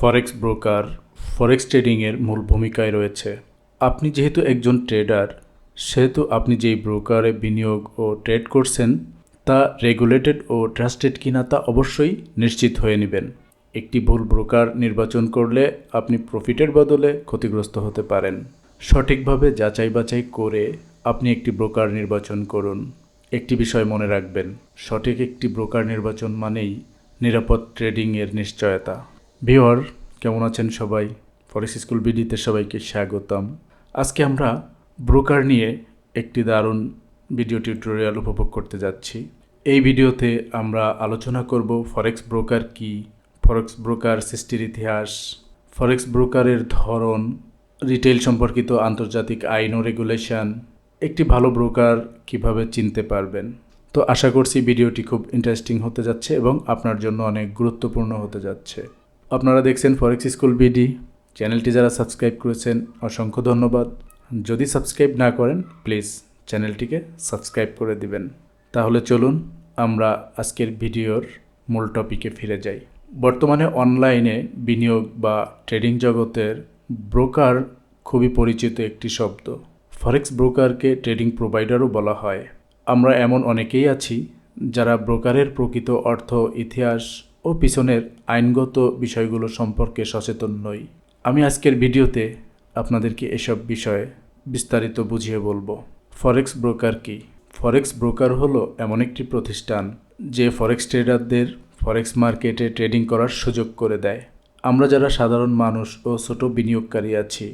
ফরেক্স broker ফরেক্স ট্রেডিংয়ের মূল ভূমিকায় রয়েছে। আপনি যেহেতু একজন ট্রেডার সেহেতু আপনি যেই ব্রোকারে বিনিয়োগ ও ট্রেড করছেন, তা রেগুলেটেড ও ট্রাস্টেড কিনা তা অবশ্যই নিশ্চিত হয়ে নেবেন। একটি ভুল ব্রোকার নির্বাচন করলে আপনি প্রফিটের বদলে ক্ষতিগ্রস্ত হতে পারেন। সঠিকভাবে যাচাই বাছাই করে আপনি একটি ব্রোকার নির্বাচন করুন। একটি বিষয় মনে রাখবেন, সঠিক একটি ব্রোকার নির্বাচন মানেই নিরাপদ ট্রেডিংয়ের নিশ্চয়তা। ভিওর কেমন আছেন সবাই? ফরেক্স স্কুল বিডিতে সবাইকে স্বাগতম। আজকে আমরা ব্রোকার নিয়ে একটি দারুণ ভিডিও টিউটোরিয়াল উপভোগ করতে যাচ্ছি। এই ভিডিওতে আমরা আলোচনা করব ফরেক্স ব্রোকার কি, ফরেক্স ব্রোকার সৃষ্টির ইতিহাস, ফরেক্স ব্রোকারের ধরন রিটেল সম্পর্কিত আন্তর্জাতিক আইন ও রেগুলেশন, একটি ভালো ব্রোকার কীভাবে চিনতে পারবেন। তো আশা করছি ভিডিওটি খুব ইন্টারেস্টিং হতে যাচ্ছে এবং আপনার জন্য অনেক গুরুত্বপূর্ণ হতে যাচ্ছে। আপনারা দেখছেন ফরেক্স স্কুল বিডি চ্যানেলটি যারা সাবস্ক্রাইব করেছেন, অসংখ্য ধন্যবাদ। যদি সাবস্ক্রাইব না করেন প্লিজ চ্যানেলটিকে সাবস্ক্রাইব করে দিবেন। তাহলে চলুন আমরা আজকের ভিডিওর মূল টপিকে ফিরে যাই। বর্তমানে অনলাইনে বিনিয়োগ বা ট্রেডিং জগতের ব্রোকার খুবই পরিচিত একটি শব্দ। ফরেক্স ব্রোকারকে ট্রেডিং প্রোভাইডারও বলা হয়। আমরা এমন অনেকেই আছি যারা ব্রোকারের প্রকৃত অর্থ, ইতিহাস ও পিছনের আইনগত বিষয়গুলো সম্পর্কে সচেতন নই। আমি আজকের ভিডিওতে আপনাদেরকে এসব বিষয়ে বিস্তারিত বুঝিয়ে বলব। ফরেক্স ব্রোকার কি? ফরেক্স ব্রোকার হলো এমন একটি প্রতিষ্ঠান যে ফরেক্স ট্রেডারদের ফরেক্স মার্কেটে ট্রেডিং করার সুযোগ করে দেয়। আমরা যারা সাধারণ মানুষ ও ছোট বিনিয়োগকারী আছি,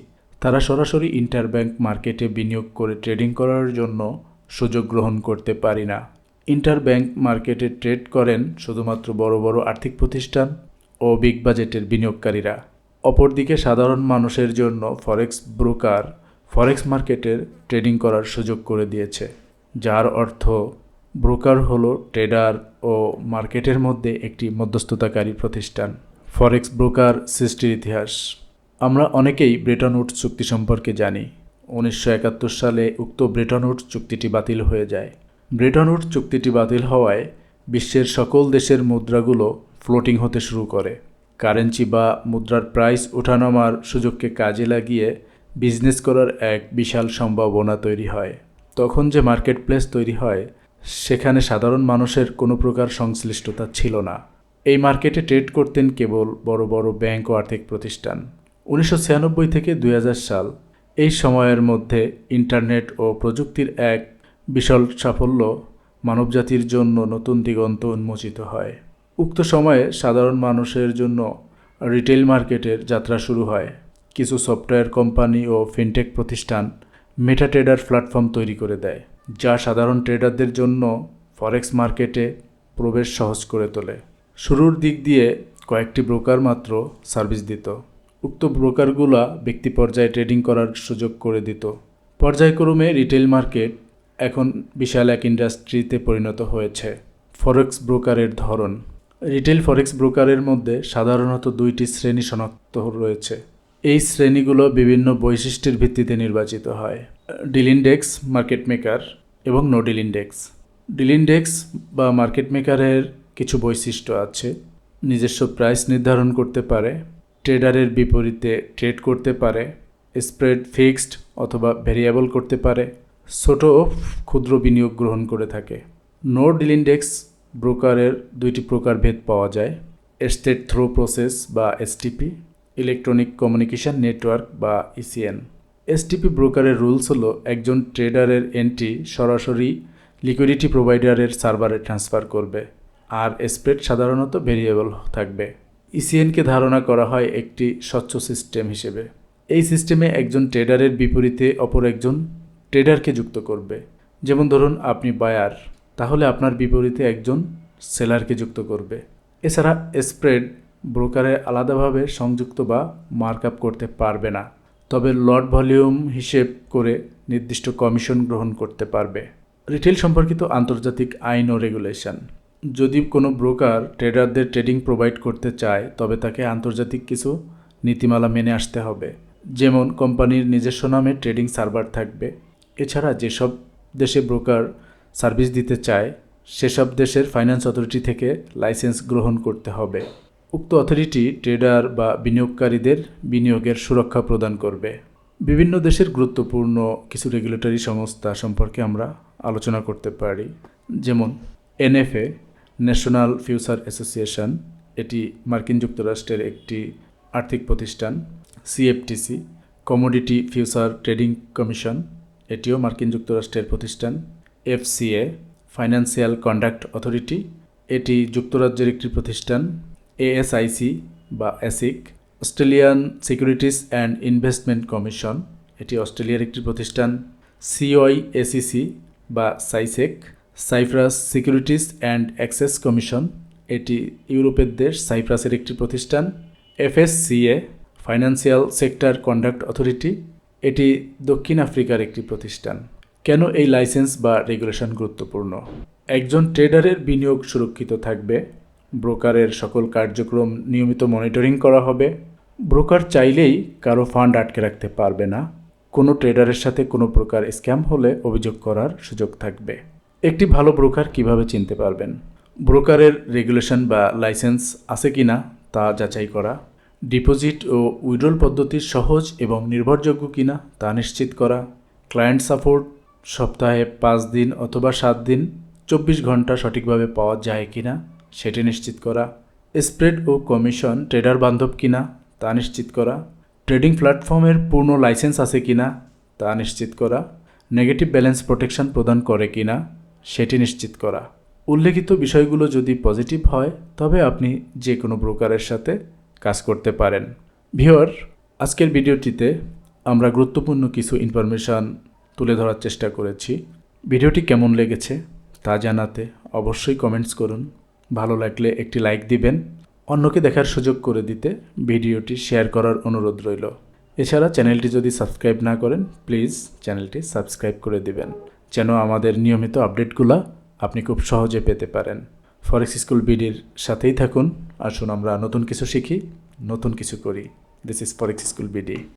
তারা সরাসরি ইন্টারব্যাংক মার্কেটে বিনিয়োগ করে ট্রেডিং করার জন্য সুযোগ গ্রহণ করতে পারি না। ইন্টারব্যাংক মার্কেটে ট্রেড করেন শুধুমাত্র বড় বড় আর্থিক প্রতিষ্ঠান ও বিগ বাজেটের বিনিয়োগকারীরা। অপরদিকে সাধারণ মানুষের জন্য ফরেক্স ব্রোকার ফরেক্স মার্কেটের ট্রেডিং করার সুযোগ করে দিয়েছে, যার অর্থ ব্রোকার হলো ট্রেডার ও মার্কেটের মধ্যে একটি মধ্যস্থতাকারী প্রতিষ্ঠান। ফরেক্স ব্রোকার সৃষ্টির ইতিহাস। আমরা অনেকেই ব্রেটন উডস চুক্তি সম্পর্কে জানি। উনিশশো একাত্তর সালে উক্ত ব্রেটন উডস চুক্তিটি বাতিল হয়ে যায়। ব্রেটন উডস চুক্তিটি বাতিল হওয়ায় বিশ্বের সকল দেশের মুদ্রাগুলো ফ্লোটিং হতে শুরু করে। কারেন্সি বা মুদ্রার প্রাইস ওঠানামার সুযোগকে কাজে লাগিয়ে বিজনেস করার এক বিশাল সম্ভাবনা তৈরি হয়। তখন যে মার্কেট প্লেস তৈরি হয়, সেখানে সাধারণ মানুষের কোনো প্রকার সংশ্লিষ্টতা ছিল না। এই মার্কেটে ট্রেড করতেন কেবল বড় বড় ব্যাংক ও আর্থিক প্রতিষ্ঠান। উনিশশো ছিয়ানব্বই থেকে দু হাজার সাল এই সময়ের মধ্যে ইন্টারনেট ও প্রযুক্তির এক বিশাল সাফল্য মানবজাতির জন্য নতুন দিগন্ত উন্মোচিত হয়। উক্ত সময়ে সাধারণ মানুষের জন্য রিটেল মার্কেটের যাত্রা শুরু হয়। কিছু সফটওয়্যার কোম্পানি ও ফিনটেক প্রতিষ্ঠান মেটা ট্রেডার প্ল্যাটফর্ম তৈরি করে দেয়, যা সাধারণ ট্রেডারদের জন্য ফরেক্স মার্কেটে প্রবেশ সহজ করে তোলে। শুরুর দিক দিয়ে কয়েকটি ব্রোকার মাত্র সার্ভিস দিত। উক্ত ব্রোকারগুলা ব্যক্তি পর্যায়ে ট্রেডিং করার সুযোগ করে দিত। পর্যায়ক্রমে রিটেল মার্কেট এখন বিশাল এক ইন্ডাস্ট্রিতে পরিণত হয়েছে। ফরেক্স ব্রোকারের ধরন। রিটেল ফরেক্স ব্রোকারের মধ্যে সাধারণত দুইটি শ্রেণি শনাক্ত রয়েছে। এই শ্রেণীগুলো বিভিন্ন বৈশিষ্ট্যের ভিত্তিতে নির্বাচিত হয়। ডিল ইন্ডেক্স মার্কেট মেকার এবং no deal index deal index বা মার্কেট মেকারের কিছু বৈশিষ্ট্য আছে। নিজস্ব প্রাইস নির্ধারণ করতে পারে ট্রেডারের বিপরীতে ট্রেড করতে পারে স্প্রেড ফিক্সড অথবা ভেরিয়েবল করতে পারে। ছোট ক্ষুদ্র বিনিয়োগ গ্রহণ করে থাকে। নো ডিল ইন্ডেক্স ব্রোকারের দুইটি প্রকারভেদ পাওয়া যায়। এস্টেট থ্রো প্রসেস বা এসটিপি, ইলেকট্রনিক কমিউনিকেশন নেটওয়ার্ক বা ইসিএন। এসটিপি ব্রোকারের রুলস হলো একজন ট্রেডারের এন্ট্রি সরাসরি লিকুইডিটি প্রোভাইডারের সার্ভারে ট্রান্সফার করবে, আর স্প্রেড সাধারণত ভেরিয়েবল থাকবে। ইসিএনকে ধারণা করা হয় একটি স্বচ্ছ সিস্টেম হিসেবে। এই সিস্টেমে একজন ট্রেডারের বিপরীতে অপর একজন ট্রেডারকে যুক্ত করবে। যেমন ধরুন, আপনি বায়ার, তাহলে আপনার বিপরীতে একজন সেলারকে যুক্ত করবে। এছাড়া স্প্রেড ব্রোকারে আলাদাভাবে সংযুক্ত বা মার্ক আপ করতে পারবে না, তবে লট ভলিউম হিসেব করে নির্দিষ্ট কমিশন গ্রহণ করতে পারবে। রিটেল সম্পর্কিত আন্তর্জাতিক আইন ও রেগুলেশন। যদি কোনো ব্রোকার ট্রেডারদের ট্রেডিং প্রোভাইড করতে চায়, তবে তাকে আন্তর্জাতিক কিছু নীতিমালা মেনে আসতে হবে। যেমন, কোম্পানির নিজস্ব নামে ট্রেডিং সার্ভার থাকবে। এছাড়া যেসব দেশে ব্রোকার সার্ভিস দিতে চায়, সেসব দেশের ফাইন্যান্স অথরিটি থেকে লাইসেন্স গ্রহণ করতে হবে। উক্ত অথরিটি ট্রেডার বা বিনিয়োগকারীদের বিনিয়োগের সুরক্ষা প্রদান করবে। বিভিন্ন দেশের গুরুত্বপূর্ণ কিছু রেগুলেটরি সংস্থা সম্পর্কে আমরা আলোচনা করতে পারি। যেমন এনএফএ ন্যাশনাল ফিউচার অ্যাসোসিয়েশন এটি মার্কিন যুক্তরাষ্ট্রের একটি আর্থিক প্রতিষ্ঠান। CFTC commodity future trading commission এটিও মার্কিন যুক্তরাষ্ট্রের প্রতিষ্ঠান এফসিএ ফাইন্যান্সিয়াল কন্ডাক্ট অথরিটি এটি যুক্তরাজ্যের একটি প্রতিষ্ঠান এএসআইসি বা ASIC Australian securities and investment commission, এটি অস্ট্রেলিয়ার একটি প্রতিষ্ঠান সিওআই এসিসি বা CySEC, Cyprus securities and access commission, এটি ইউরোপের দেশ সাইপ্রাসের একটি প্রতিষ্ঠান FSCA financial sector conduct authority এটি দক্ষিণ আফ্রিকার একটি প্রতিষ্ঠান। কেন এই লাইসেন্স বা রেগুলেশন গুরুত্বপূর্ণ? একজন ট্রেডারের বিনিয়োগ সুরক্ষিত থাকবে, ব্রোকারের সকল কার্যক্রম নিয়মিত মনিটরিং করা হবে, ব্রোকার চাইলেই কারও ফান্ড আটকে রাখতে পারবে না, কোনো ট্রেডারের সাথে কোনো প্রকার স্ক্যাম হলে অভিযোগ করার সুযোগ থাকবে। একটি ভালো ব্রোকার কীভাবে চিনতে পারবেন? ব্রোকারের রেগুলেশন বা লাইসেন্স আছে কি না তা যাচাই করা ডিপোজিট ও উইড্রল পদ্ধতি সহজ এবং নির্ভরযোগ্য কিনা তা নিশ্চিত করা, ক্লায়েন্ট সাপোর্ট, সপ্তাহে পাঁচ দিন অথবা সাত দিন, চব্বিশ ঘণ্টা সঠিকভাবে পাওয়া যায় কিনা সেটি নিশ্চিত করা, স্প্রেড ও কমিশন ট্রেডার বান্ধব কিনা তা নিশ্চিত করা, ট্রেডিং প্ল্যাটফর্মের পূর্ণ লাইসেন্স আছে কিনা তা নিশ্চিত করা, নেগেটিভ ব্যালেন্স প্রোটেকশন প্রদান করে কিনা সেটি নিশ্চিত করা। উল্লেখিত বিষয়গুলো যদি পজিটিভ হয়, তবে আপনি যে কোনো ব্রোকারের সাথে কাজ করতে পারেন। ভিওর আজকের ভিডিওটিতে আমরা গুরুত্বপূর্ণ কিছু ইনফরমেশান তুলে ধরার চেষ্টা করেছি। ভিডিওটি কেমন লেগেছে তা জানাতে অবশ্যই কমেন্টস করুন। ভালো লাগলে একটি লাইক দিবেন। অন্যকে দেখার সুযোগ করে দিতে ভিডিওটি শেয়ার করার অনুরোধ রইল। এছাড়া চ্যানেলটি যদি সাবস্ক্রাইব না করেন, প্লিজ চ্যানেলটি সাবস্ক্রাইব করে দিবেন। যেন আমাদের নিয়মিত আপডেটগুলো আপনি খুব সহজে পেতে পারেন। ফরেক্স স্কুল বিডির সাথেই থাকুন। আসুন আমরা নতুন কিছু শিখি, নতুন কিছু করি। This is forex school BD